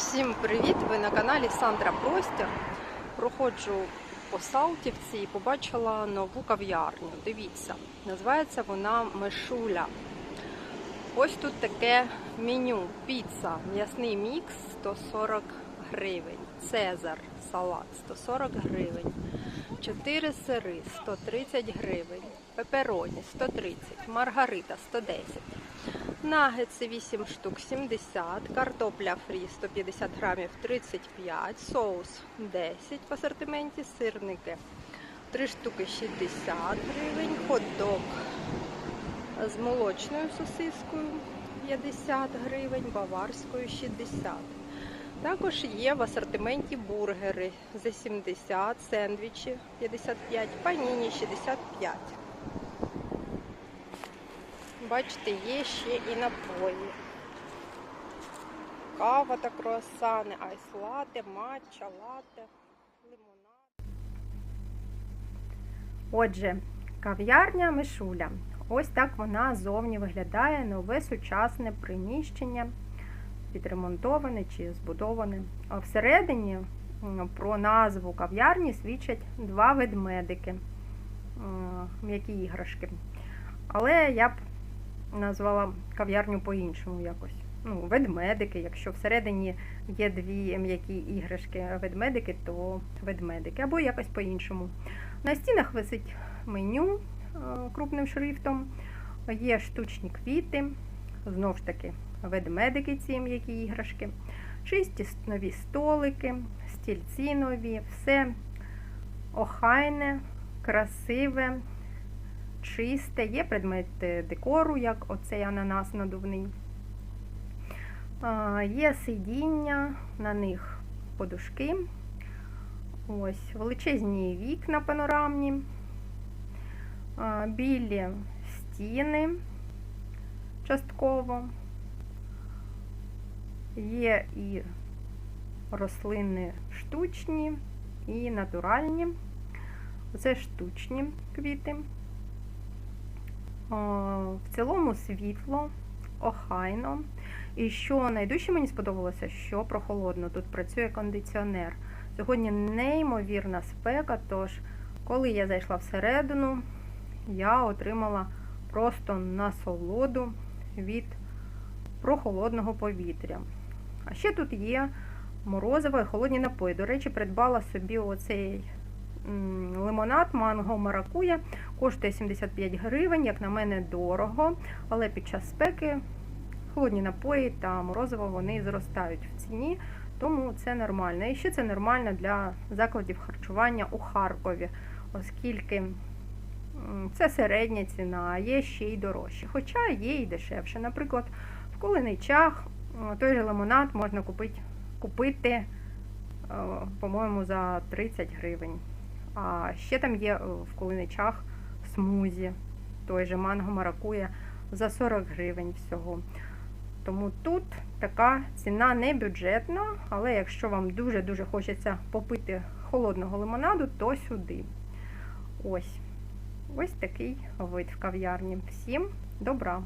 Всім привіт! Ви на каналі Сандра Простір. Проходжу по Салтівці і побачила нову кав'ярню. Дивіться, називається вона Мешуля. Ось тут таке меню. Піца, м'ясний мікс 140 гривень. Цезар, салат 140 гривень. 4 сири 130 гривень. Пепероні 130, маргарита 110. Нагетси 8 штук 70, картопля фрі 150 грамів 35, соус 10 в асортименті, сирники 3 штуки 60 гривень, хот-дог з молочною сосискою 50 гривень, баварською 60. Також є в асортименті бургери за 70, сендвічі 55, паніні 65. Бачите, є ще і напої. Кава та круасани, айс-лате, матча, лате, лимонад. Отже, кав'ярня Мишуля. Ось так вона зовні виглядає нове сучасне приміщення, відремонтоване чи збудоване. А всередині про назву кав'ярні свідчать два ведмедики, м'які іграшки. Але я б назвала кав'ярню по-іншому якось. Ну, ведмедики. Якщо всередині є дві м'які іграшки ведмедики, то ведмедики. Або якось по-іншому. На стінах висить меню е, крупним шрифтом, є штучні квіти, знов ж таки ведмедики, ці м'які іграшки, чисті нові столики, стільці нові, все охайне, красиве чисте, є предмети декору, як оцей ананас надувний. Є сидіння, на них подушки. Ось, величезні вікна панорамні, білі стіни частково. Є і рослини штучні, і натуральні. Оце штучні квіти. О, В цілому світло, охайно. І що найдужче мені сподобалося, що прохолодно. Тут працює кондиціонер. Сьогодні неймовірна спека, тож, коли я зайшла всередину, я отримала просто насолоду від прохолодного повітря. А ще тут є морозиво і холодні напої. До речі, придбала собі оцей лимонад манго маракуя. Коштує 75 гривень, як на мене, дорого, але під час спеки холодні напої та морозиво вони зростають в ціні, тому це нормально. І ще це нормально для закладів харчування у Харкові, оскільки це середня ціна, а є ще й дорожче. Хоча є і дешевше. Наприклад, в Кулиничах той же лимонад можна купити, купити е, по-моєму, за 30 гривень. А ще там є е, в Кулиничах смузі, той же манго маракуя за 40 гривень всього. Тому тут така ціна не бюджетна, але якщо вам дуже-дуже хочеться попити холодного лимонаду, то сюди. Ось. Ось такий вид в кав'ярні. Всім добра!